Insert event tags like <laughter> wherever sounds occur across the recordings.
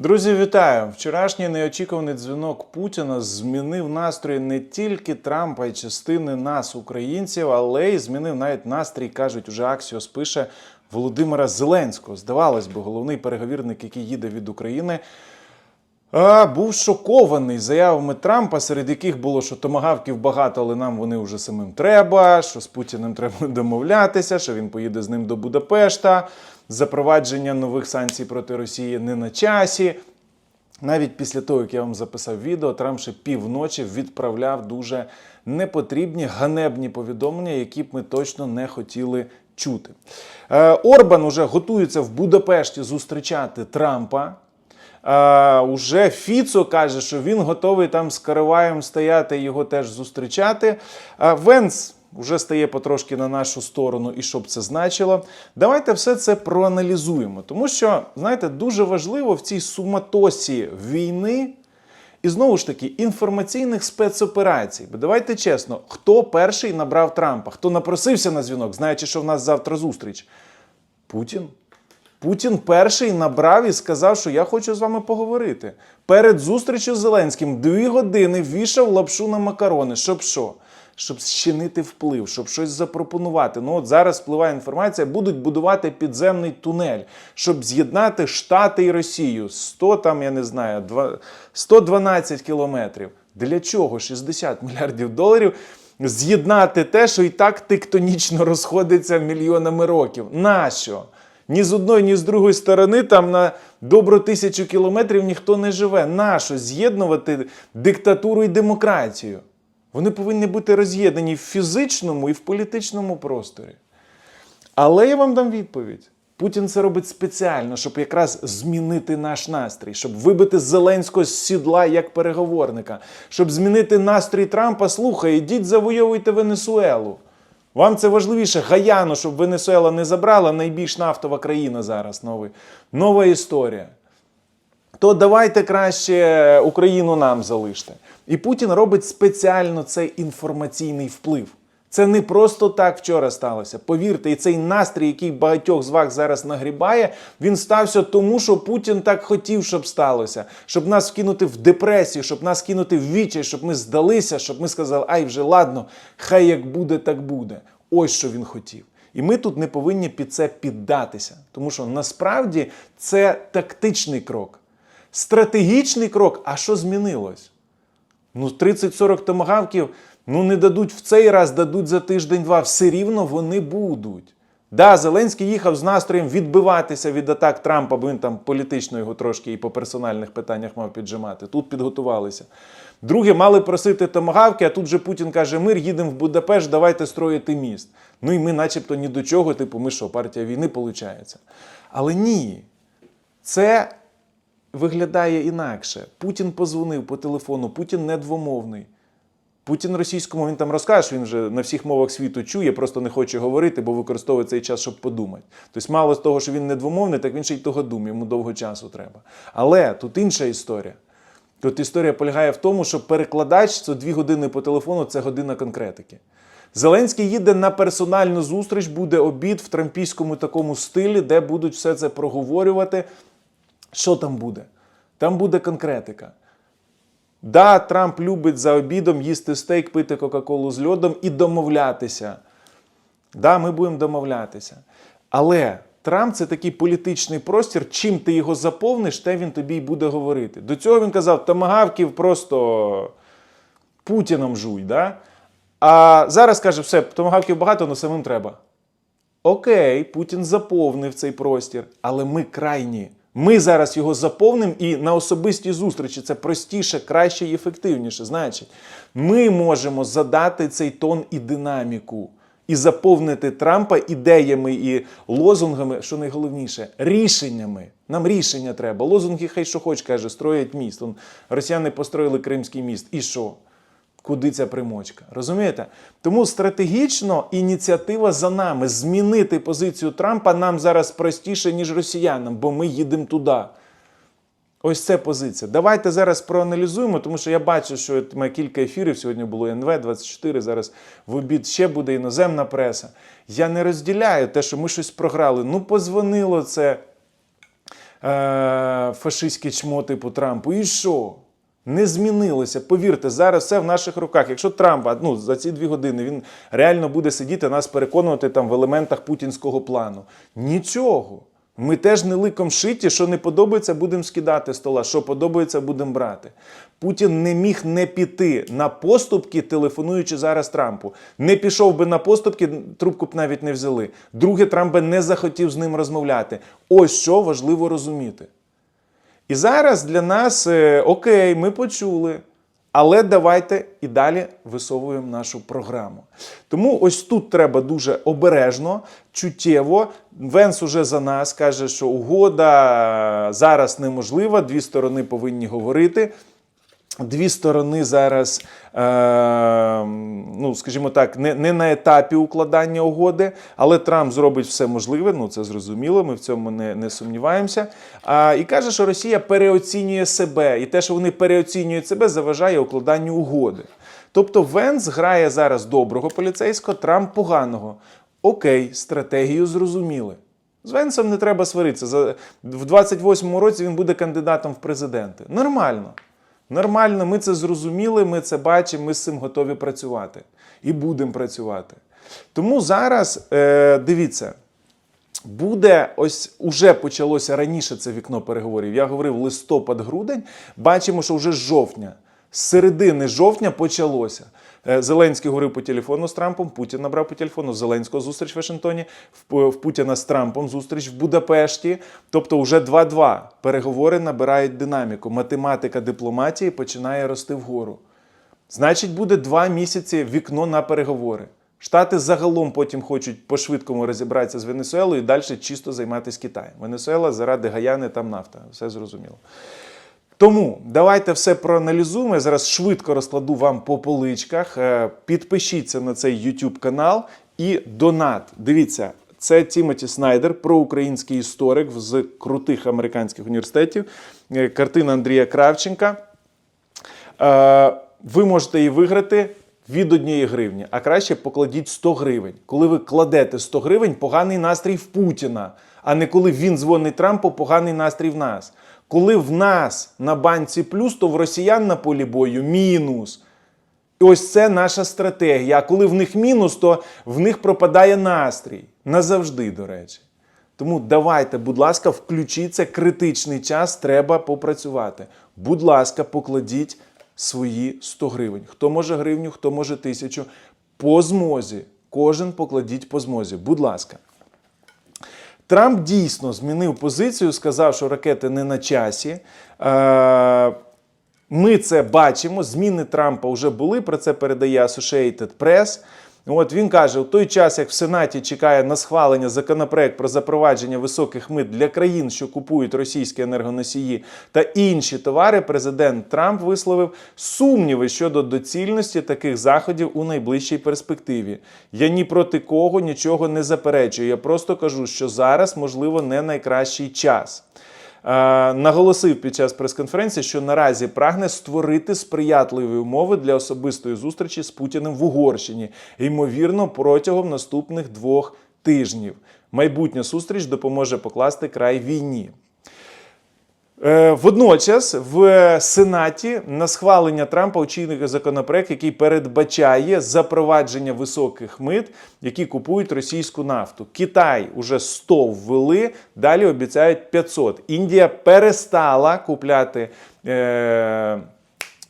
Друзі, вітаю! Вчорашній неочікуваний дзвінок Путіна змінив настрої не тільки Трампа і частини нас, українців, але й змінив навіть настрій, кажуть, уже Аксіос пише Володимира Зеленського. Здавалось би, головний переговірник, який їде від України. А, був шокований заявами Трампа, серед яких було, що томагавків багато, але нам вони вже самим треба, що з Путіним треба <laughs> домовлятися, що він поїде з ним до Будапешта. Запровадження нових санкцій проти Росії не на часі. Навіть після того, як я вам записав відео, Трамп ще півночі відправляв дуже непотрібні ганебні повідомлення, які б ми точно не хотіли чути. Е, Орбан уже готується в Будапешті зустрічати Трампа. А, уже Фіцо каже, що він готовий там з Караваєм стояти і його теж зустрічати. А Венс вже стає потрошки на нашу сторону, і що б це значило. Давайте все це проаналізуємо. Тому що, знаєте, дуже важливо в цій суматосі війни. І знову ж таки, інформаційних спецоперацій. Бо давайте чесно, хто перший набрав Трампа, хто напросився на дзвінок, знаючи, що в нас завтра зустріч? Путін. Путін перший набрав і сказав, що я хочу з вами поговорити. Перед зустрічю з Зеленським дві години вішав лапшу на макарони. Щоб що? Щоб щинити вплив, щоб щось запропонувати. Ну от зараз впливає інформація, будуть будувати підземний тунель, щоб з'єднати Штати і Росію. 100 там, я не знаю, два- 112 кілометрів. Для чого 60 мільярдів доларів? З'єднати те, що і так тектонічно розходиться мільйонами років. Нащо? Ні з одної, ні з другої сторони там на добру тисячу кілометрів ніхто не живе. Нащо з'єднувати диктатуру і демократію? Вони повинні бути роз'єднані в фізичному і в політичному просторі. Але я вам дам відповідь. Путін це робить спеціально, щоб якраз змінити наш настрій, щоб вибити Зеленського з сідла як переговорника, щоб змінити настрій Трампа. Слухай, ідіть завойовуйте Венесуелу. Вам це важливіше Гаяну, щоб Венесуела не забрала найбільш нафтова країна зараз. Новий. Нова історія. То давайте краще Україну нам залиште. І Путін робить спеціально цей інформаційний вплив. Це не просто так вчора сталося. Повірте, і цей настрій, який багатьох з вас зараз нагрібає, він стався тому, що Путін так хотів, щоб сталося, щоб нас вкинути в депресію, щоб нас кинути в вічі, щоб ми здалися, щоб ми сказали, ай вже ладно, хай як буде, так буде. Ось що він хотів. І ми тут не повинні під це піддатися, тому що насправді це тактичний крок. Стратегічний крок, а що змінилось? Ну, 30-40 томагавків ну не дадуть в цей раз, дадуть за тиждень-два. Все рівно вони будуть. Да, Зеленський їхав з настроєм відбиватися від атак Трампа, бо він там політично його трошки і по персональних питаннях мав піджимати. Тут підготувалися. Друге, мали просити томагавки, а тут же Путін каже: мир, їдемо в Будапешт, давайте строїти міст. Ну і ми, начебто, ні до чого, типу, ми що, партія війни виходить. Але ні. Це виглядає інакше. Путін позвонив по телефону, Путін не двомовний. Путін російському він там розкаже, він вже на всіх мовах світу чує, просто не хоче говорити, бо використовує цей час, щоб подумати. Тобто, мало з того, що він не двомовний, так він ще й того думає, йому довго часу треба. Але тут інша історія. Тут історія полягає в тому, що перекладач це дві години по телефону, це година конкретики. Зеленський їде на персональну зустріч, буде обід в трампійському такому стилі, де будуть все це проговорювати. Що там буде? Там буде конкретика. Да, Трамп любить за обідом їсти стейк, пити Кока-Колу з льодом і домовлятися. Да, ми будемо домовлятися. Але Трамп це такий політичний простір. Чим ти його заповниш, те він тобі й буде говорити. До цього він казав, томагавків просто Путіном жуй. Да? А зараз каже, все, томагавків багато, але самим треба. Окей, Путін заповнив цей простір, але ми крайні. Ми зараз його заповнимо і на особистій зустрічі це простіше, краще і ефективніше. Значить, ми можемо задати цей тон і динаміку, і заповнити Трампа ідеями і лозунгами, що найголовніше, рішеннями. Нам рішення треба. Лозунги, хай що хоч каже, строять міст. Росіяни построїли Кримський міст. І що? Куди ця примочка? Розумієте? Тому стратегічно ініціатива за нами. Змінити позицію Трампа нам зараз простіше, ніж росіянам, бо ми їдемо туди. Ось це позиція. Давайте зараз проаналізуємо, тому що я бачу, що кілька ефірів. Сьогодні було НВ 24, зараз в обід ще буде іноземна преса. Я не розділяю те, що ми щось програли. Ну, позвонило це. Е, фашистське чмо типу Трампу. І що? Не змінилося. Повірте, зараз все в наших руках. Якщо Трамп ну, за ці дві години він реально буде сидіти, нас переконувати там в елементах путінського плану. Нічого. Ми теж не ликом шиті, що не подобається, будемо скидати стола, що подобається, будемо брати. Путін не міг не піти на поступки, телефонуючи зараз Трампу. Не пішов би на поступки, трубку б навіть не взяли. Друге, Трамп би не захотів з ним розмовляти. Ось що важливо розуміти. І зараз для нас е, окей, ми почули. Але давайте і далі висовуємо нашу програму. Тому ось тут треба дуже обережно, чуттєво. Венс уже за нас каже, що угода е, зараз неможлива, дві сторони повинні говорити. Дві сторони зараз, е, ну скажімо так, не, не на етапі укладання угоди, але Трамп зробить все можливе. Ну це зрозуміло. Ми в цьому не, не сумніваємося. А, і каже, що Росія переоцінює себе, і те, що вони переоцінюють себе, заважає укладанню угоди. Тобто Венс грає зараз доброго поліцейського, Трамп поганого. Окей, стратегію зрозуміли. З Венсом не треба сваритися. В 28-му році він буде кандидатом в президенти. Нормально. Нормально, ми це зрозуміли, ми це бачимо, ми з цим готові працювати. І будемо працювати. Тому зараз е, дивіться, буде ось уже почалося раніше це вікно переговорів. Я говорив листопад-грудень. Бачимо, що вже з жовтня, з середини жовтня почалося. Е, Зеленський говорив по телефону з Трампом, Путін набрав по телефону, Зеленського зустріч в Вашингтоні, в в Путіна з Трампом зустріч в Будапешті. Тобто вже 2-2 переговори набирають динаміку. Математика дипломатії починає рости вгору. Значить, буде два місяці вікно на переговори. Штати загалом потім хочуть по-швидкому розібратися з Венесуелою і далі чисто займатися Китаєм. Венесуела заради Гаяни там нафта, все зрозуміло. Тому давайте все проаналізуємо. Я зараз швидко розкладу вам по поличках. Е, Підпишіться на цей YouTube канал і донат. Дивіться, це Тімоті Снайдер, проукраїнський історик з крутих американських університетів. Е, Картина Андрія Кравченка. Е, Ви можете її виграти від однієї гривні, а краще покладіть 100 гривень. Коли ви кладете 100 гривень, поганий настрій в Путіна, а не коли він дзвонить Трампу, поганий настрій в нас. Коли в нас на банці плюс, то в росіян на полі бою мінус. І ось це наша стратегія. А коли в них мінус, то в них пропадає настрій. Назавжди, до речі. Тому давайте, будь ласка, включіться критичний час, треба попрацювати. Будь ласка, покладіть свої 100 гривень. Хто може гривню, хто може тисячу. По змозі. Кожен покладіть по змозі. Будь ласка. Трамп дійсно змінив позицію, сказав, що ракети не на часі. Е, Ми це бачимо. Зміни Трампа вже були. Про це передає Associated Press. От він каже: у той час, як в Сенаті чекає на схвалення законопроект про запровадження високих мит для країн, що купують російські енергоносії та інші товари, президент Трамп висловив сумніви щодо доцільності таких заходів у найближчій перспективі. Я ні проти кого нічого не заперечую. Я просто кажу, що зараз, можливо, не найкращий час. Е, наголосив під час прес-конференції, що наразі прагне створити сприятливі умови для особистої зустрічі з Путіним в Угорщині, ймовірно, протягом наступних двох тижнів. Майбутня зустріч допоможе покласти край війні. Е, Водночас в Сенаті на схвалення Трампа очікує законопроект, який передбачає запровадження високих мит, які купують російську нафту. Китай уже 100 ввели, далі обіцяють 500. Індія перестала купляти. Е-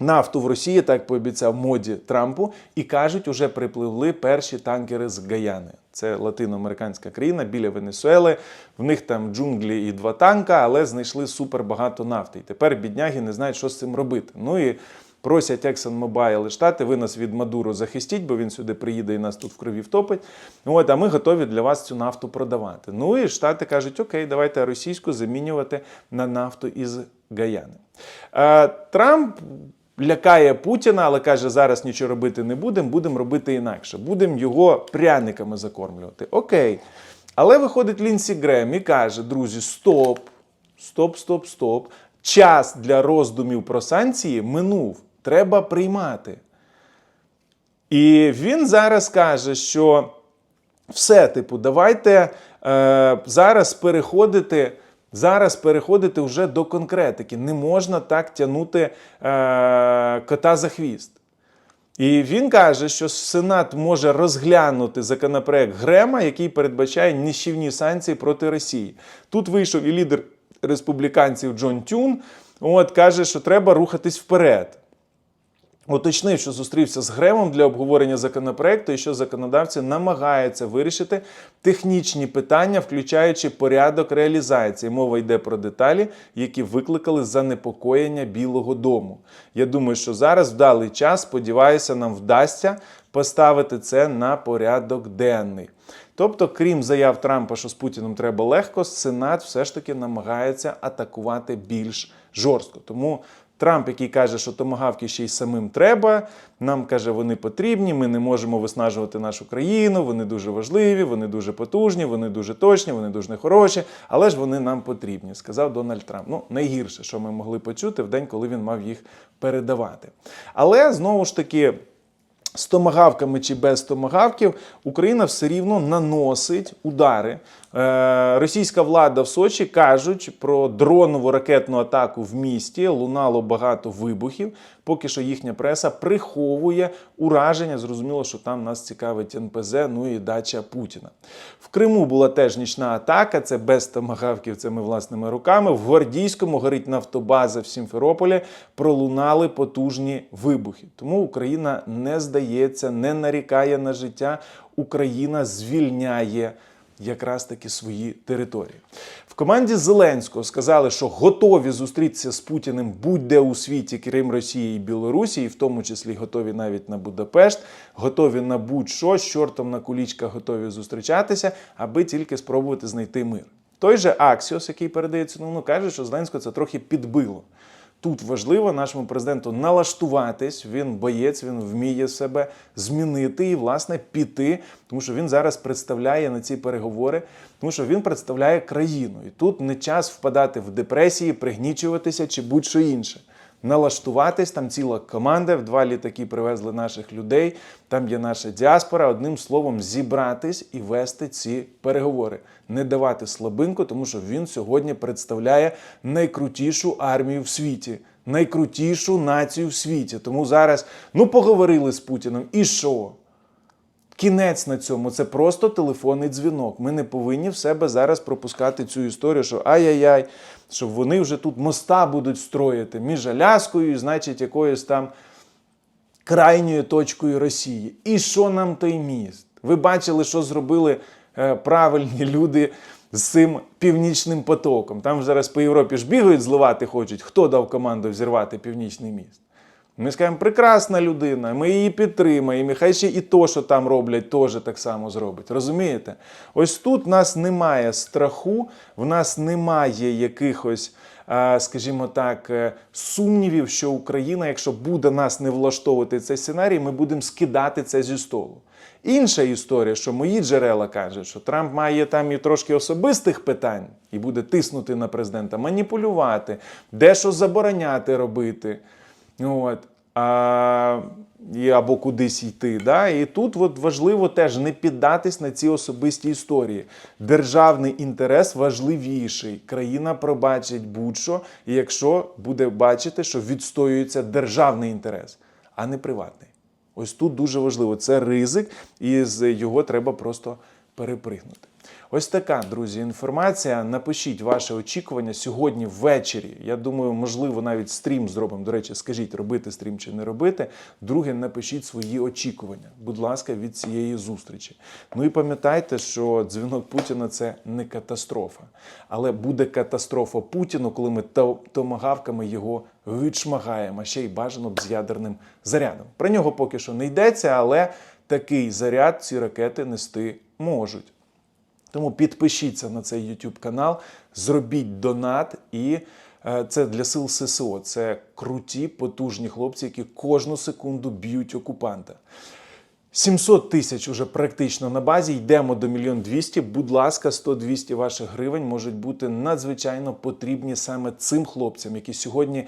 Нафту в Росії, так пообіцяв моді Трампу, і кажуть, уже припливли перші танкери з Гаяни. Це латиноамериканська країна біля Венесуели. В них там джунглі і два танка, але знайшли супер багато нафти. І тепер бідняги не знають, що з цим робити. Ну і просять ExxonMobil і Штати, ви нас від Мадуро захистіть, бо він сюди приїде і нас тут в крові втопить. От, а ми готові для вас цю нафту продавати. Ну і Штати кажуть, окей, давайте російську замінювати на нафту із Гаяни. Е, Трамп лякає Путіна, але каже, зараз нічого робити не будемо, будемо робити інакше. Будемо його пряниками закормлювати. Окей. Але виходить Лінсі Грем і каже: друзі, стоп, стоп, стоп, стоп. Час для роздумів про санкції минув. Треба приймати. І він зараз каже, що все, типу, давайте е, зараз переходити зараз переходити вже до конкретики. Не можна так тягнути е, кота за хвіст. І він каже, що Сенат може розглянути законопроект Грема, який передбачає нищівні санкції проти Росії. Тут вийшов і лідер республіканців Джон Тюн. От каже, що треба рухатись вперед. Уточнив, що зустрівся з Гремом для обговорення законопроекту і що законодавці намагаються вирішити технічні питання, включаючи порядок реалізації. Мова йде про деталі, які викликали занепокоєння Білого Дому. Я думаю, що зараз вдалий час. Сподіваюся, нам вдасться поставити це на порядок денний. Тобто, крім заяв Трампа, що з Путіним треба легко, Сенат все ж таки намагається атакувати більш жорстко. Тому Трамп, який каже, що томагавки ще й самим треба, нам каже, вони потрібні, ми не можемо виснажувати нашу країну, вони дуже важливі, вони дуже потужні, вони дуже точні, вони дуже хороші, але ж вони нам потрібні, сказав Дональд Трамп. Ну, найгірше, що ми могли почути в день, коли він мав їх передавати. Але знову ж таки. З томагавками чи без томагавків Україна все рівно наносить удари. Е, російська влада в Сочі кажуть про дронову ракетну атаку в місті. Лунало багато вибухів. Поки що їхня преса приховує ураження. Зрозуміло, що там нас цікавить НПЗ, ну і дача Путіна. В Криму була теж нічна атака. Це без томагавків, це ми власними руками. В Гвардійському горить нафтобаза в Сімферополі. Пролунали потужні вибухи. Тому Україна не здається, не нарікає на життя. Україна звільняє якраз таки свої території. В команді Зеленського сказали, що готові зустрітися з Путіним будь-де у світі, крім Росії і Білорусі, і в тому числі готові навіть на Будапешт, готові на будь-що, з чортом на кулічках готові зустрічатися, аби тільки спробувати знайти мир. Той же Аксіос, який передається новину, каже, що Зеленського це трохи підбило. Тут важливо нашому президенту налаштуватись. Він боєць, він вміє себе змінити і, власне, піти, тому що він зараз представляє на ці переговори, тому що він представляє країну. І тут не час впадати в депресії, пригнічуватися чи будь-що інше. Налаштуватись, там ціла команда, в два літаки привезли наших людей, там є наша діаспора. Одним словом, зібратись і вести ці переговори, не давати слабинку, тому що він сьогодні представляє найкрутішу армію в світі, найкрутішу націю в світі. Тому зараз ну поговорили з Путіним. І що? Кінець на цьому це просто телефонний дзвінок. Ми не повинні в себе зараз пропускати цю історію, що ай-яй-яй, що вони вже тут моста будуть строїти між Аляскою, і, значить, якоюсь там крайньою точкою Росії. І що нам той міст? Ви бачили, що зробили е, правильні люди з цим північним потоком. Там зараз по Європі ж бігають, зливати хочуть. Хто дав команду взірвати північний міст? Ми скажемо, прекрасна людина, ми її підтримаємо. і Хай ще і то, що там роблять, теж так само зробить. Розумієте? Ось тут в нас немає страху, в нас немає якихось, скажімо так, е, сумнівів, що Україна, якщо буде нас не влаштовувати цей сценарій, ми будемо скидати це зі столу. Інша історія, що мої джерела кажуть, що Трамп має там і трошки особистих питань і буде тиснути на президента, маніпулювати, дещо забороняти робити. От. А, або кудись йти. Да? І тут от важливо теж не піддатись на ці особисті історії. Державний інтерес важливіший. Країна пробачить будь-що, якщо буде бачити, що відстоюється державний інтерес, а не приватний. Ось тут дуже важливо. Це ризик, і з його треба просто перепригнути. Ось така, друзі, інформація. Напишіть ваше очікування сьогодні ввечері. Я думаю, можливо, навіть стрім зробимо. До речі, скажіть, робити стрім чи не робити. Друге, напишіть свої очікування, будь ласка, від цієї зустрічі. Ну і пам'ятайте, що дзвінок Путіна це не катастрофа, але буде катастрофа Путіну, коли ми томагавками його відшмагаємо, ще й бажано б з ядерним зарядом. Про нього поки що не йдеться, але такий заряд ці ракети нести можуть. Тому підпишіться на цей YouTube канал, зробіть донат, і е, це для сил ССО. Це круті, потужні хлопці, які кожну секунду б'ють окупанта. 700 тисяч уже практично на базі. Йдемо до мільйон 200. Будь ласка, 100-200 ваших гривень можуть бути надзвичайно потрібні саме цим хлопцям, які сьогодні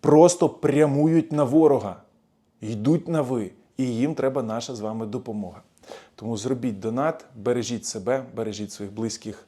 просто прямують на ворога, йдуть на ви, і їм треба наша з вами допомога. Тому зробіть донат, бережіть себе, бережіть своїх близьких